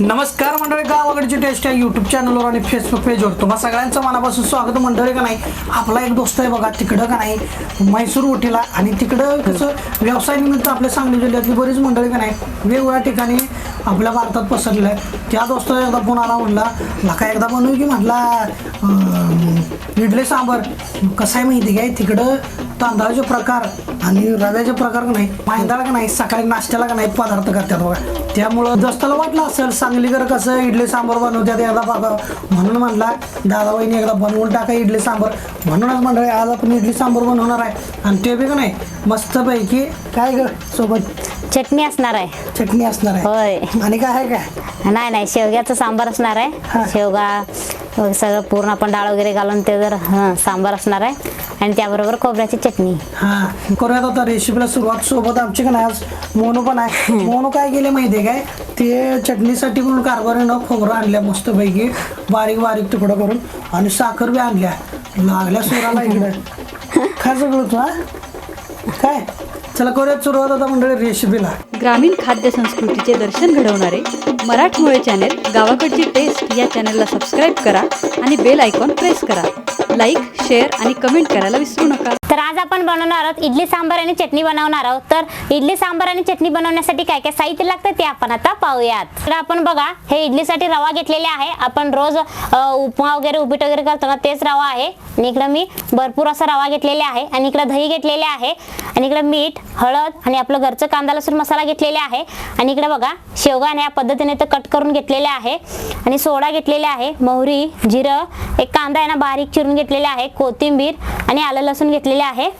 नमस्कार मंडळी गावाकडची टेस्ट आहे यूट्यूब चॅनलवर आणि फेसबुक पेजवर तुम्हा सगळ्यांचं मनापासून स्वागत मंडळी का नाही? आपला एक दोस्त आहे बघा तिकडं का नाही? म्हैसूर उठीला आणि तिकडं कसं व्यवसाय निमित्त आपल्या सांगली जिल्ह्यातली बरीच मंडळी का नाही? वेगवेगळ्या ठिकाणी आपल्या भारतात पसरलं आहे त्या दोस्ताला एकदा फोन आला म्हणला लका एकदा बनवू की? म्हटला इडले इडली सांबर. कसं आहे माहिती काय? तिकडं तांदळाचे प्रकार आणि रव्याचे प्रकार नाही मैदाला का नाही सकाळी नाश्त्याला का नाही पदार्थ करतात बघा. त्यामुळं दोस्ताला वाटलं असेल सांगलीकर कसं इडली सांबर बनवतात एकदा बघा म्हणून म्हणला दादा एकदा बनवून टाका इडली सांबर. म्हणूनच म्हणलं आज आपण इडली सांबर बनवणार आहे. आणि ते बी का नाही मस्तपैकी काय ग सोबत चटणी असणार आहे. चटणी असणार आहे. होय. आणि काय आहे काय? नाही नाही शेवग्याचं सांबार असणार हा. आहे शेवगा सगळं पूर्ण आपण डाळ वगैरे घालून ते जर हं, सांबार असणार आहे. आणि त्याबरोबर खोबऱ्याची चटणी. हा. करूयात आता रेसिपीला सुरुवात. सोबत आमची का नाही आज? मोनू पण आहे. मोनू काय केले माहितीये काय? ते चटणीसाठी म्हणून कारभारीनं खोबरं आणल्या मस्तपैकी. बारीक बारीक तुकडं करून. आणि साखर बी आणल्या. लागल्या सुराला इकडे. काय सगळं तू हा? काय? चला करूयात सुरुवात आता मंडळी रेसिपीला ग्रामीण खाद्य संस्कृतीचे दर्शन घडवणारे मराठमोळे चॅनेल गावाकडची टेस्ट या चॅनलला सबस्क्राईब करा आणि बेल आयकॉन प्रेस करा. लाईक शेअर आणि कमेंट करायला विसरू नका. तर आज आपण बनवणार आहोत इडली सांबार आणि चटणी बनवणार आहोत. तर इडली सांबार आणि चटणी बनवण्यासाठी काय काय साहित्य लागतं ते आपण आता पाहूयात. तर आपण बघा हे इडलीसाठी रवा घेतलेले आहे. आपण रोज उपमा वगैरे उपीट वगैरे करतो ना तेच रवा आहे. आणि इकडं मी भरपूर असा रवा घेतलेले आहे. आणि इकडं दही घेतलेले आहे. आणि इकडं मीठ हळद आणि आपलं घरचं कांदा लसूण मसाला घेतलेले आहे. आणि इकडे बघा शेवगाने या पद्धतीने तर कट करून घेतलेले आहे. आणि सोडा घेतलेला आहे मोहरी जिरं एक कांदा आहे ना बारीक चिरून घेतलेला आहे कोथिंबीर आणि आलं लसूण घेतलेले आहे.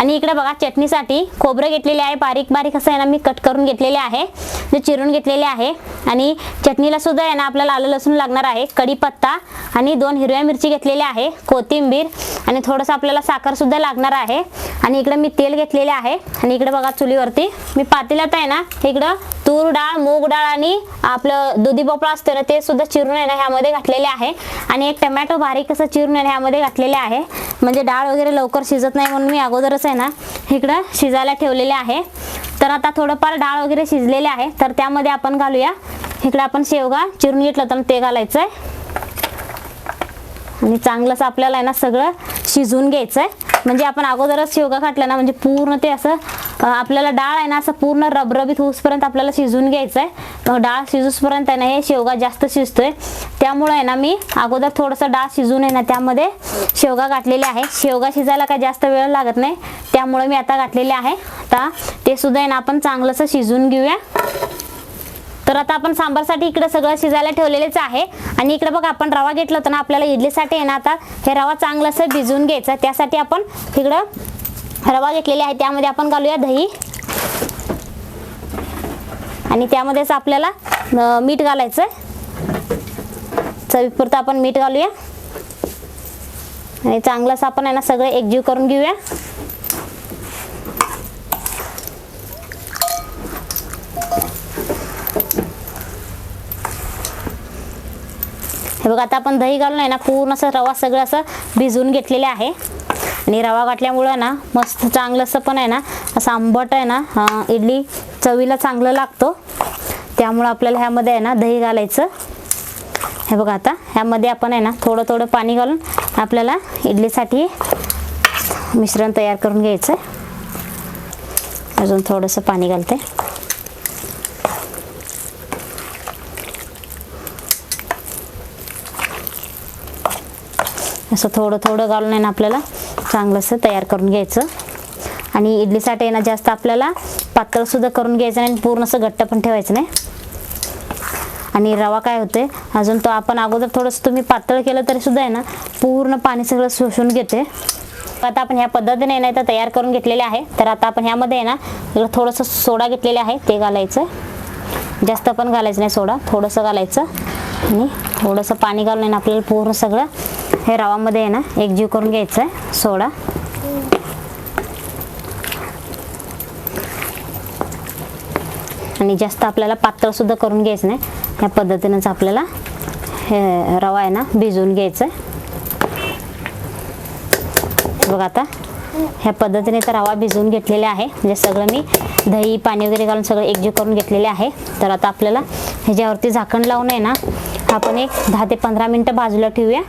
आणि इकडे बघा चटणीसाठी खोबरं घेतलेले आहे. बारीक बारीक असं आहे ना मी कट करून घेतलेले आहे. जे चिरून घेतलेले आहे. आणि चटणीला सुद्धा आहे ना आपल्याला आलं लसूण लागणार आहे. कढीपत्ता आणि दोन हिरव्या मिरची घेतलेल्या आहे. कोथिंबीर आणि थोडंसं आपल्याला साखरसुद्धा लागणार आहे. आणि इकडे मी तेल घेतलेले आहे. आणि इकडे बघा चुलीवरती. मी पातेल्यात आहे ना इकडं तूर डाळ मूग डाळ आणि आपलं दुधी भोपळा असतो ना ते सुद्धा चिरून आहे ना ह्यामध्ये घातलेले आहे. आणि एक टमॅटो बारीक असं चिरून आहे ना ह्यामध्ये घातलेले आहे. म्हणजे डाळ वगैरे लवकर शिजत नाही म्हणून मी अगोदरच आहे ना इकडं शिजायला ठेवलेले आहे. तर आता थोडंफार डाळ वगैरे शिजलेले आहे. तर त्यामध्ये आपण घालूया. इकडं आपण शेवगा चिरून घेतलं तर ते घालायचं आहे आणि चांगलंच आपल्याला आहे ना सगळं शिजवून घ्यायचं आहे म्हणजे आपण अगोदरच शेवगा घातला ना म्हणजे पूर्ण ते असं आपल्याला डाळ आहे ना असं पूर्ण रबरबीत होऊसपर्यंत आपल्याला शिजवून घ्यायचं आहे डाळ शिजूसपर्यंत आहे ना हे शेवगा जास्त शिजतोय. त्यामुळे आहे ना मी अगोदर थोडंसं डाळ शिजून आहे ना त्यामध्ये शेवगा घातलेले आहे. शेवगा शिजायला काय जास्त वेळ लागत नाही. त्यामुळे मी आता घातलेले आहे. आता ते सुद्धा आहे ना आपण चांगलंसं शिजवून घेऊया. तर आता आपण सांबारसाठी इकडे सगळं शिजायला ठेवलेलेच आहे. आणि इकडे बघा आपण रवा घेतला होता ना आपल्याला इडलीसाठी आहे ना आता हे रवा चांगलं असं भिजवून घ्यायचं त्यासाठी आपण इकडं रवा घेतलेले आहे त्यामध्ये आपण घालूया दही. आणि त्यामध्येच आपल्याला मीठ घालायचं चवीपुरतं आपण मीठ घालूया. आणि चांगलंच आपण आहे ना सगळं एकजीव करून घेऊया. हे बघा आता आपण दही घालून आहे ना पूर्ण असं रवा सगळं असं भिजवून घेतलेले आहे. आणि रवा घातल्यामुळं ना मस्त चांगलं असं पण आहे ना असं आंबट आहे ना इडली चवीला चांगलं लागतो. त्यामुळं आपल्याला ह्यामध्ये आहे ना दही घालायचं. हे बघा आता ह्यामध्ये आपण आहे ना थोडं थोडं पाणी घालून आपल्याला इडलीसाठी मिश्रण तयार करून घ्यायचं अजून थोडंसं पाणी घालते. असं थोडं थोडं घालून आहे ना आपल्याला चांगलंसं तयार करून घ्यायचं. आणि इडलीसाठी आहे ना जास्त आपल्याला पातळसुद्धा करून घ्यायचं नाही आणि पूर्ण असं घट्ट पण ठेवायचं नाही. आणि रवा काय होते अजून तो आपण अगोदर थोडंसं तुम्ही पातळ केलं तरीसुद्धा आहे ना पूर्ण पाणी सगळं शोषून घेते. आता आपण ह्या पद्धतीने नाही तर तयार करून घेतलेले आहे. तर आता आपण ह्यामध्ये आहे ना इकडं थोडंसं सोडा घेतलेले आहे ते घालायचं. जास्त पण घालायचं नाही सोडा थोडंसं घालायचं. आणि थोडंसं पाणी घालून आहे ना आपल्याला पूर्ण सगळं हे रवामध्ये आहे ना एकजीव करून घ्यायचं आहे सोडा. आणि जास्त आपल्याला पातळ सुद्धा करून घ्यायचं नाही. या पद्धतीनंच आपल्याला हे रवा आहे ना भिजवून घ्यायचं आहे. बघा आता ह्या पद्धतीने तर रवा भिजवून घेतलेला आहे. म्हणजे सगळं मी दही पाणी वगैरे घालून सगळं एकजीव करून घेतलेले आहे. तर आता आपल्याला ह्याच्यावरती झाकण लावून आहे ना आपण एक दहा ते पंधरा मिनटं बाजूला ठेवूया.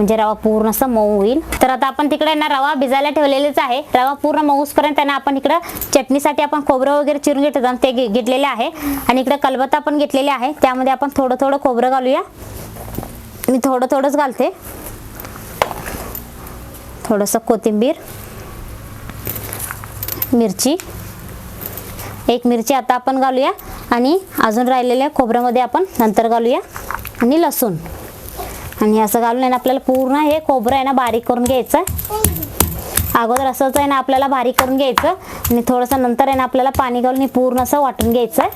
म्हणजे रवा पूर्ण असं मऊ होईल. तर आता आपण तिकडे ना रवा भिजायला ठेवलेलेच आहे. रवा पूर्ण मऊसपर्यंत आहे ना आपण इकडं चटणीसाठी आपण खोबरं वगैरे चिरून घेतो. ते घे- घेतलेले आहे. आणि इकडे कलबत्ता पण घेतलेले आहे. त्यामध्ये आपण थोडं थोडं खोबरं घालूया. मी थोडं थोडंच घालते. थोडंसं कोथिंबीर मिरची. एक मिरची आता आपण घालूया. आणि अजून राहिलेल्या खोबऱ्यामध्ये आपण नंतर घालूया. आणि लसूण. आणि असं घालून आहे ना आपल्याला पूर्ण हे खोबरं आहे ना बारीक करून घ्यायचं. अगोदर असंच आहे ना आपल्याला बारीक करून घ्यायचं. आणि थोडंसं नंतर आहे ना आपल्याला पाणी घालून हे पूर्ण असं वाटून घ्यायचं.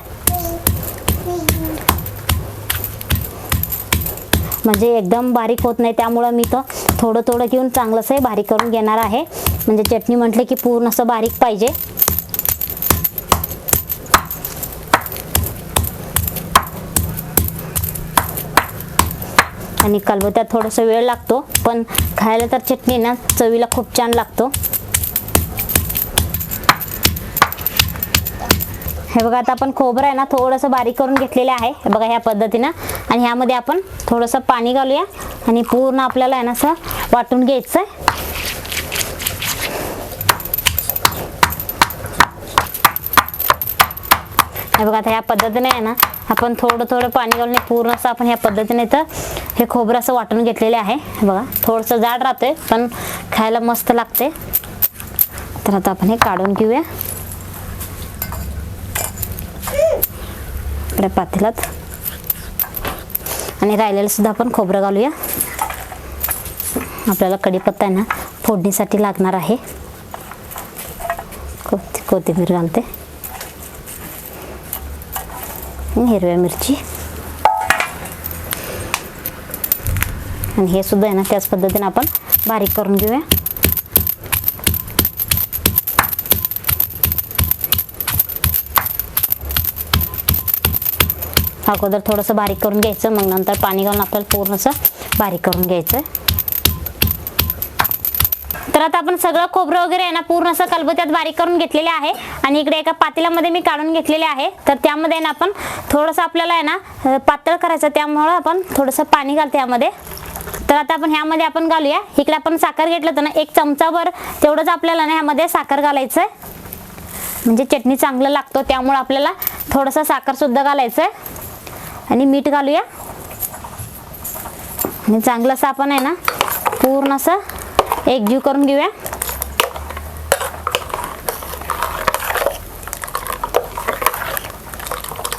म्हणजे एकदम बारीक होत नाही त्यामुळं मी तर थोडं थोडं घेऊन चांगलंसं बारीक करून घेणार आहे. म्हणजे चटणी म्हटलं की पूर्ण असं बारीक पाहिजे. आणि कलबत्यात थोडासा वेळ लागतो. पण खायला तर चटणी ना चवीला खूप छान लागतो. हे बघा आता आपण खोबरं आहे ना थोडंसं बारीक करून घेतलेलं आहे. हे बघा ह्या पद्धतीनं. आणि ह्यामध्ये आपण थोडंसं पाणी घालूया. आणि पूर्ण आपल्याला आहे ना असं वाटून घ्यायचं आहे हे बघा आता ह्या पद्धतीने आहे ना आपण थोडं थोडं पाणी घालून पूर्ण असं आपण ह्या पद्धतीने तर हे खोबरं असं वाटून घेतलेले आहे. बघा थोडंसं जाड राहते पण खायला मस्त लागते तर आता आपण हे काढून घेऊया. इकडे पातेलात आणि राहिलेलं सुद्धा आपण खोबरं घालूया. आपल्याला कढीपत्ता आहे ना फोडणीसाठी लागणार आहे. कोथिंबीर घालते. आणि हिरव्या मिरची आणि हे सुद्धा आहे ना त्याच पद्धतीने आपण बारीक करून घेऊया अगोदर थोडंसं बारीक करून घ्यायचं मग नंतर पाणी घालून आपल्याला पूर्णसं बारीक करून घ्यायचं तर आता आपण सगळं खोबरं वगैरे आहे ना पूर्ण असं कलबत्यात बारीक करून घेतलेले आहे. आणि इकडे एका पातेल्यामध्ये मी काढून घेतलेले आहे. तर त्यामध्ये आहे ना आपण थोडंसं आपल्याला आहे ना पातळ करायचं त्यामुळं आपण थोडंसं पाणी घालतो यामध्ये. तर आता आपण ह्यामध्ये आपण घालूया. इकडे आपण साखर घेतलं तर ना एक चमचाभर तेवढंच आपल्याला ना ह्यामध्ये साखर घालायचं आहे. म्हणजे चटणी चांगलं लागतो त्यामुळं आपल्याला थोडंसं साखरसुद्धा घालायचं आहे. आणि मीठ घालूया. आणि चांगलं असं आपण आहे ना पूर्ण असं एकजीव करून घेऊया.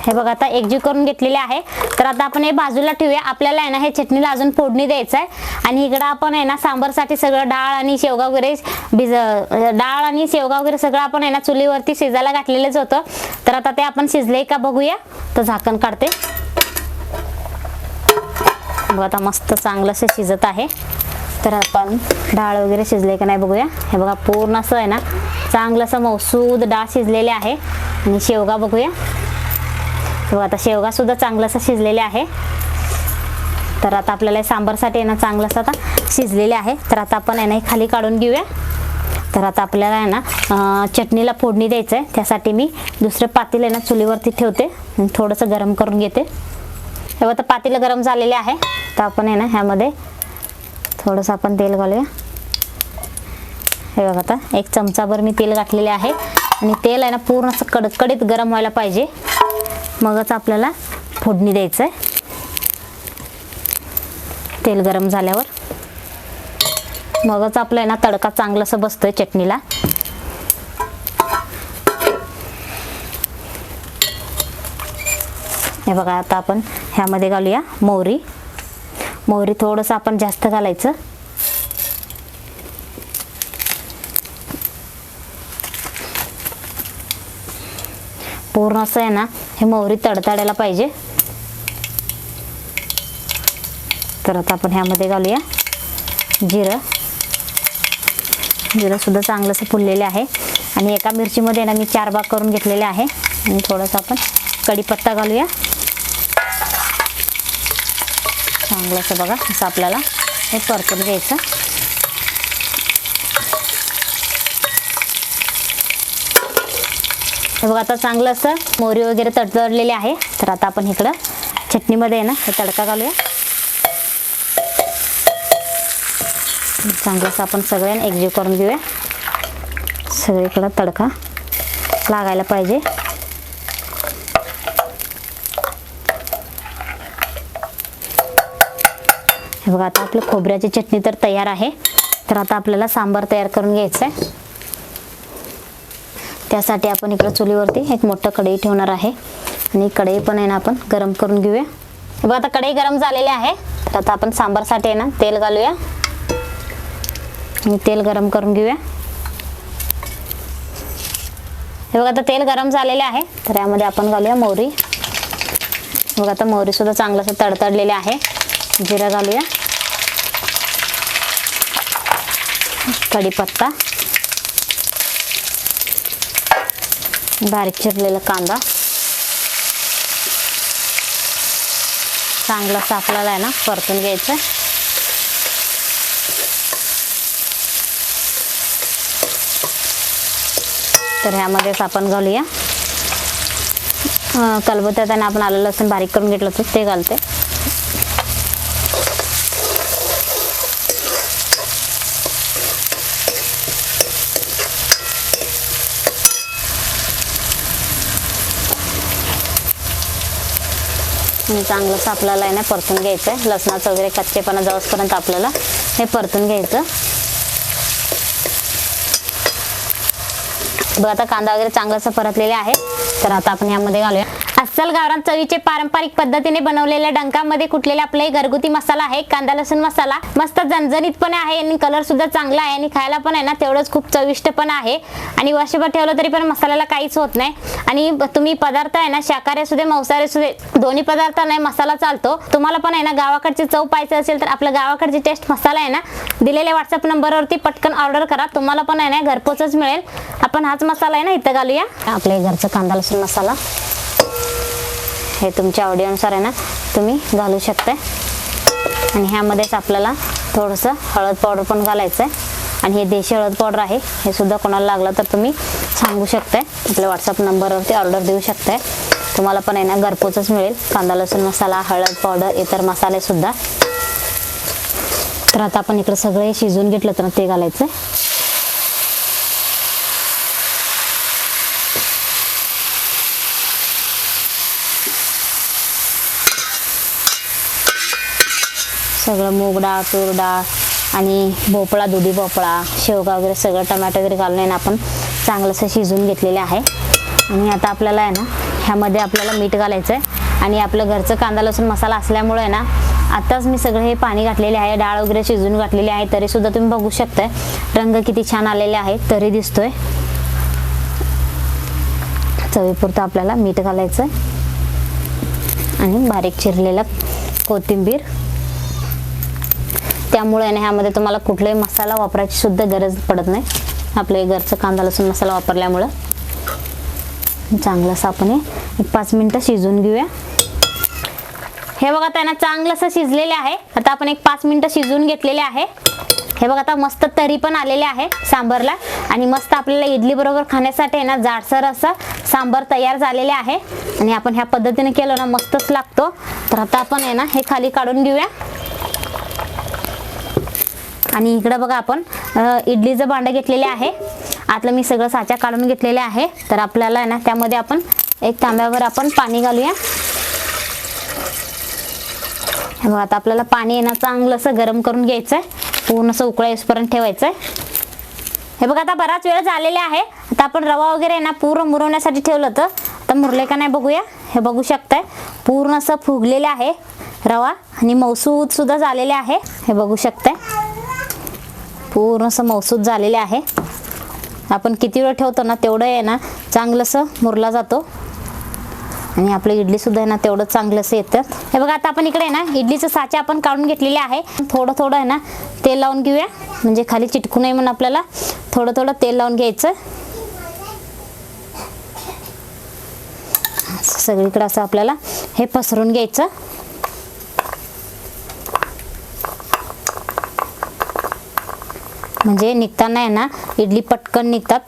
हे बघा आता एकजीव करून घेतलेले आहे. तर आता आपण हे बाजूला ठेवूया. आपल्याला आहे ना हे चटणीला अजून फोडणी द्यायचं आहे आणि इकडं आपण आहे ना सांबारसाठी सगळं डाळ आणि शेवगा वगैरे भिज डाळ आणि शेवगा वगैरे सगळं आपण आहे ना चुलीवरती शिजायला घातलेलंच होतं. तर आता ते आपण शिजले का बघूया. तर झाकण काढते. बघा आता मस्त चांगलं असं शिजत आहे. तर आपण डाळ वगैरे शिजले का नाही बघूया. हे बघा पूर्ण असं आहे ना चांगलं असं मौसूद डाळ शिजलेले आहे. आणि शेवगा बघूया. बघा आता शेवगा सुद्धा चांगलं असं शिजलेले आहे. तर आता आपल्याला सांबारसाठी आहे ना चांगलं असं आता शिजलेले आहे. तर आता आपण आहे ना हे खाली काढून घेऊया. तर आता आपल्याला आहे ना चटणीला फोडणी द्यायचं आहे त्यासाठी मी दुसरं पातील आहे ना चुलीवरती ठेवते. थोडंसं गरम करून घेते. तेव्हा तर आता पातेलं गरम झालेले आहे. तर आपण आहे ना ह्यामध्ये थोडंसं आपण तेल घालूया. हे बघा आता एक चमचाभर मी तेल घातलेले आहे. आणि तेल आहे ना पूर्ण असं कडकडीत गरम व्हायला पाहिजे. मगच आपल्याला फोडणी द्यायचं आहे तेल गरम झाल्यावर. मगच आपलं आहे ना तडका चांगलं असं बसतोय चटणीला. हे बघा आता आपण ह्यामध्ये घालूया मोहरी. मोहरी थोडंसं आपण जास्त घालायचं. पूर्ण असं आहे ना हे मोहरी तडतडायला पाहिजे. तर आता आपण ह्यामध्ये घालूया. जिरं. जिरंसुद्धा चांगलंसं फुललेले आहे. आणि एका मिरचीमध्ये ना मी चार भाग करून घेतलेले आहे. आणि थोडंसं आपण कढीपत्ता घालूया. चांगलं असं बघा असं आपल्याला हे परतून घ्यायचं. हे बघा आता चांगलं असं मोरी वगैरे तडतडलेली आहे. तर आता आपण इकडं चटणीमध्ये आहे ना हे तडका घालूया. चांगलं असं आपण सगळ्यांना एकजीव करून घेऊया. सगळीकडं तडका लागायला पाहिजे. हे बघा आता आपलं खोबऱ्याची चटणी तर तयार आहे. तर आता आपल्याला सांबार तयार करून घ्यायचं आहे त्यासाठी आपण इकडं चुलीवरती एक मोठं कढई ठेवणार आहे. आणि कढई पण आहे ना आपण गरम करून घेऊया. हे बघा आता कढई गरम झालेली आहे. तर आता आपण सांबारसाठी आहे ना तेल घालूया. आणि तेल गरम करून घेऊया. हे बघा आता तेल गरम झालेले आहे. तर यामध्ये आपण घालूया मोहरी. बघा आता मोहरीसुद्धा चांगलं असं तडतडलेले आहे. जिरं घालूया. कढीपत्ता बारीक चिरलेला कांदा. चांगलं असं आहे ना परतून घ्यायचं. तर ह्यामध्येच आपण घालूया. कलबत्त्यात कलबत्यात आणि आपण आलं लसूण बारीक करून घेतलं होतं ते घालते. आणि आपल्याला आहे ना परतून घ्यायचं आहे लसणाचं वगैरे कच्चेपणा जवसपर्यंत आपल्याला हे परतून घ्यायचं. बरं आता कांदा वगैरे चांगलासा परतलेले आहे तर आता आपण यामध्ये घालूया. अस्सल गावरान चवीचे पारंपरिक पद्धतीने बनवलेल्या डंकामध्ये कुटलेला आपला घरगुती मसाला आहे? कांदा लसूण मसाला मस्त झणझणीत पण आहे आणि कलर सुद्धा चांगला आहे आणि खायला पण आहे ना तेवढंच खूप चविष्ट पण आहे. आणि वर्षभर ठेवलं तरी पण मसाल्याला काहीच होत नाही. आणि तुम्ही पदार्थ आहे ना शाकाहारी असू दे मांसाहारी असू दे दोन्ही पदार्थ नाही मसाला चालतो. तुम्हाला पण आहे ना गावाकडची चव पाहायचं असेल तर आपल्या गावाकडची टेस्ट मसाला आहे ना दिलेल्या व्हॉट्सअप नंबरवरती पटकन ऑर्डर करा. तुम्हाला पण आहे ना घरपोचच मिळेल. आपण हाच मसाला आहे ना इथं घालूया. आपल्या घरचा कांदा लसूण मसाला. हे तुमच्या आवडीनुसार आहे ना तुम्ही घालू शकता आणि ह्यामध्येच आपल्याला थोडंसं हळद पावडर पण घालायचं आहे आणि हे देशी हळद पावडर आहे हे सुद्धा कोणाला लागलं तर तुम्ही सांगू शकताय. आपल्या व्हॉट्सअप नंबरवरती ऑर्डर देऊ शकताय. तुम्हाला पण आहे ना घरपोचच मिळेल. कांदा लसूण मसाला हळद पावडर इतर मसालेसुद्धा तर आता आपण इकडं सगळे शिजवून घेतलं तर ते घालायचं सगळं मूग डाळ तूर डाळ आणि भोपळा दुधी भोपळा शेवगा वगैरे सगळं टमॅटो वगैरे घालून आहे ना आपण चांगलंसं शिजवून घेतलेले आहे. आणि आता आपल्याला आहे ना ह्यामध्ये आपल्याला मीठ घालायचं आहे आणि आपलं घरचं कांदा लसूण मसाला असल्यामुळे आहे ना आत्ताच मी सगळं हे पाणी घातलेले आहे डाळ वगैरे शिजवून घातलेली आहे तरीसुद्धा तुम्ही बघू शकताय. रंग किती छान आलेले आहे तरी दिसतोय. चवीपुरतं आपल्याला मीठ घालायचं आहे आणि बारीक चिरलेलं कोथिंबीर. त्यामुळे ना ह्यामध्ये तुम्हाला कुठलाही मसाला वापरायची सुद्धा गरज पडत नाही. आपल्या घरचं कांदा लसूण मसाला वापरल्यामुळं. चांगलंसं आपण हे एक पाच मिनटं शिजवून घेऊया. हे बघा त्यांना चांगलंसं शिजलेले आहे. आता आपण एक पाच मिनटं शिजवून घेतलेले आहे. हे बघा आता मस्त तरी पण आलेले आहे सांबरला. आणि मस्त आपल्याला इडली बरोबर खाण्यासाठी आहे ना जाडसर असं सांबर तयार झालेले आहे. आणि आपण ह्या पद्धतीने केलं ना मस्तच लागतो. तर आता आपण आहे ना हे खाली काढून घेऊया. आणि इकडं बघा आपण इडलीचं भांडं घेतलेले आहे. आतलं मी सगळं साच्या काढून घेतलेले आहे. तर आपल्याला आहे ना त्यामध्ये आपण एक तांब्यावर आपण पाणी घालूया. हे बघा आता आपल्याला पाणी आहे ना चांगलं असं गरम करून घ्यायचं आहे पूर्ण असं उकळा येईपर्यंत ठेवायचं आहे हे बघा आता बराच वेळ झालेला आहे. आता आपण रवा वगैरे आहे ना पूर्ण मुरवण्यासाठी ठेवलं होतं. आता मुरले का नाही बघूया. हे बघू शकताय. पूर्ण असं फुगलेलं आहे रवा. आणि मौसूद सुद्धा झालेले आहे. हे बघू शकताय. पूर्ण असं मौसूद झालेले आहे. आपण किती वेळ ठेवतो ना तेवढं आहे ना चांगलंसं मुरला जातो. आणि आपलं इडलीसुद्धा आहे ना तेवढं चांगलंसं येतं. हे बघा आता आपण इकडे आहे ना इडलीचं साचे आपण काढून घेतलेले आहे. थोडं थोडं आहे ना तेल लावून घेऊया. म्हणजे खाली चिटकू नये म्हणून आपल्याला थोडं थोडं तेल लावून घ्यायचं. सगळीकडे असं आपल्याला हे पसरून घ्यायचं. म्हणजे निघताना आहे ना इडली पटकन निघतात.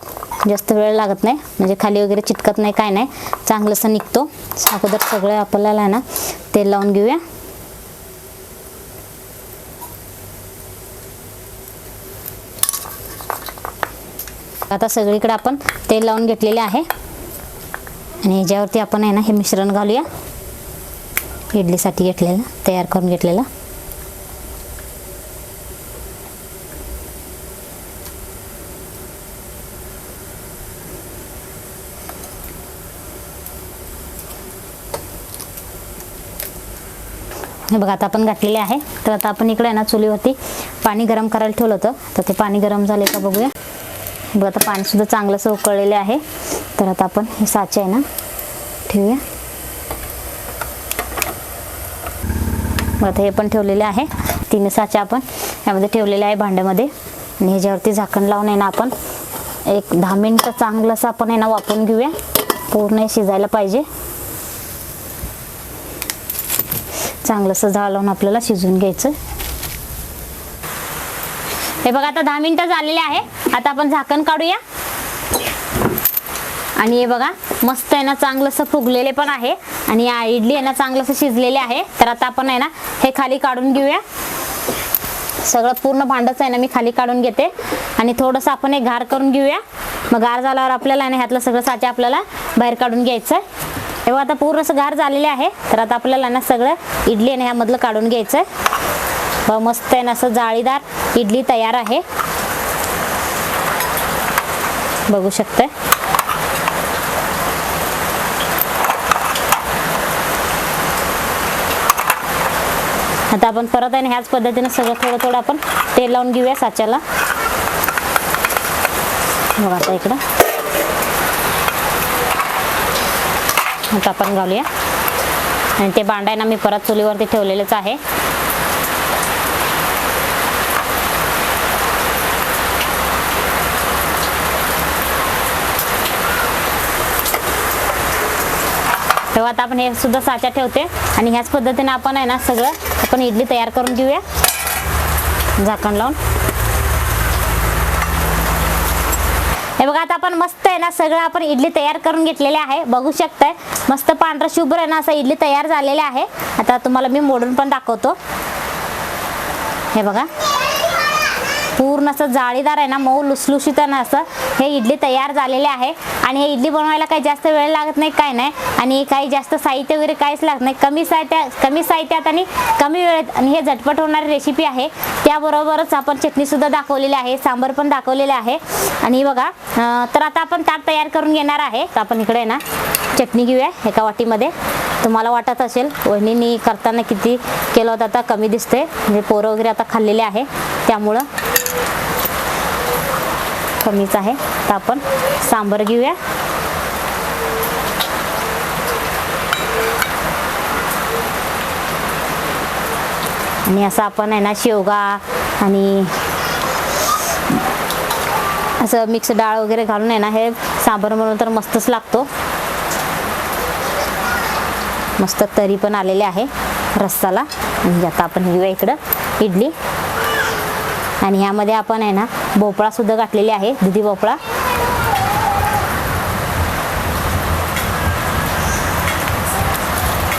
जास्त वेळ लागत नाही. म्हणजे खाली वगैरे चिटकत नाही काय नाही. चांगलंसं निघतो. अगोदर सगळं आपल्याला आहे ना तेल लावून घेऊया. आता सगळीकडे आपण तेल लावून घेतलेले आहे. आणि ह्याच्यावरती आपण आहे ना हे मिश्रण घालूया. इडलीसाठी घेतलेलं तयार करून घेतलेलं. हे बघा आता आपण घातलेले आहे. तर आता आपण इकडे आहे ना चुलीवरती पाणी गरम करायला ठेवलं होतं. तर ते पाणी गरम झाले का बघूया. बघा आता पाणीसुद्धा चांगलंसं उकळलेलं आहे. तर आता आपण हे साचे आहे ना ठेवूया. बघा आता हे पण ठेवलेले आहे. तीन साचे आपण यामध्ये ठेवलेले आहे भांड्यामध्ये. आणि ह्याच्यावरती झाकण लावून आहे ना आपण एक दहा मिनटं चांगलंसं आपण आहे ना वापरून घेऊया. पूर्ण शिजायला पाहिजे. चांगलंसं जाळ लावून आपल्याला शिजवून घ्यायचं. हे बघा आता दहा मिनटं झालेले आहे. आता आपण झाकण काढूया. आणि हे बघा मस्त आहे ना चांगलंसं फुगलेले पण आहे. आणि या इडली आहे ना चांगलंसं शिजलेले आहे. तर आता आपण आहे ना हे खाली काढून घेऊया. सगळं पूर्ण भांडंच आहे ना मी खाली काढून घेते. आणि थोडंसं आपण हे गार करून घेऊया. मग गार झाल्यावर आपल्याला आहे ना ह्यातलं सगळं साचे आपल्याला बाहेर काढून घ्यायचं आहे. तेव्हा आता पूर्ण असं गार झालेले आहे. तर आता आपल्याला ना सगळं इडली आहे ना ह्यामधलं काढून घ्यायचं आहे मस्त आहे ना असं जाळीदार इडली तयार आहे. बघू शकताय. आता आपण परत आहे ना ह्याच पद्धतीने सगळं थोडं थोडं आपण तेल लावून घेऊया साच्याला. बघा आता इकडं. आता आपण घालूया. आणि ते बांडायना मी परत चुलीवरती ठेवलेलंच आहे. तेव्हा आता आपण हे सुद्धा साच्या ठेवते. आणि ह्याच पद्धतीने आपण आहे ना सगळं आपण इडली तयार करून घेऊया. झाकण लावून. हे बघा आता आपण मस्त आहे ना सगळं आपण इडली तयार करून घेतलेले आहे. बघू शकताय मस्त पांढरा शुभ्र ना असं इडली तयार झालेले आहे. आता तुम्हाला मी मोडून पण दाखवतो. हे बघा. पूर्ण असं जाळीदार आहे ना मऊ लुसलुशीत आहे ना असं. हे इडली तयार झालेले आहे. आणि हे इडली बनवायला काही जास्त वेळ लागत नाही काय नाही. आणि काही जास्त साहित्य वगैरे काहीच लागत नाही. कमी साहित्या कमी साहित्यात आणि कमी वेळेत. आणि हे झटपट होणारी रेसिपी आहे. त्याबरोबरच आपण चटणीसुद्धा दाखवलेली आहे सांबर पण दाखवलेले आहे. आणि बघा तर आता आपण ताट तयार करून घेणार आहे. आपण इकडे ना चटणी घेऊया एका वाटीमध्ये. तुम्हाला वाटत असेल वहिनीनी करताना किती केलं होतं आता कमी दिसते म्हणजे पोरं वगैरे आता खाल्लेले आहे. त्यामुळं कमीच आहे. तर आपण सांबर घेऊया. आणि असं आपण आहे ना शेवगा आणि असं मिक्स डाळ वगैरे घालून आहे ना हे सांबर म्हणून तर मस्तच लागतो. मस्त तरी पण आलेले आहे रस्साला. म्हणजे आता आपण घेऊया इकडं इडली. आणि ह्यामध्ये आपण आहे ना भोपळा सुद्धा घातलेली आहे दुधी भोपळा.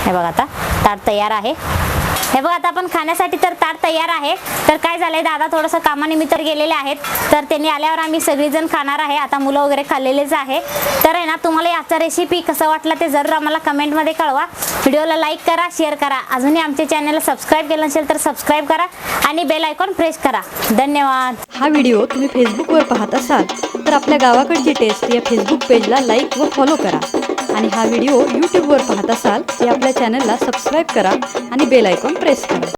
हे बघा आता ताट तयार आहे. हे बघा आता आपण खाण्यासाठी तर ताट तयार आहे. तर काय झालंय दादा थोडंसं कामानिमित्त गेलेले आहेत. तर त्यांनी आल्यावर आम्ही सगळीजण खाणार आहे. आता मुलं वगैरे खाल्लेलेच आहे. तर आहे ना तुम्हाला याचा रेसिपी कसं वाटला ते जरूर आम्हाला कमेंटमध्ये कळवा. व्हिडिओला लाईक करा शेअर करा. अजूनही आमच्या चॅनलला सबस्क्राईब केलं नसेल तर सबस्क्राईब करा आणि बेल आयकॉन प्रेस करा. धन्यवाद. हा व्हिडिओ तुम्ही फेसबुकवर पाहत असाल तर आपल्या गावाकडची टेस्ट या फेसबुक पेजला लाईक व फॉलो करा. आणि हा व्हिडिओ यूट्यूबवर पाहत असाल तर आपल्या चॅनलला सबस्क्राईब करा आणि बेल आयकॉन प्रेस करा.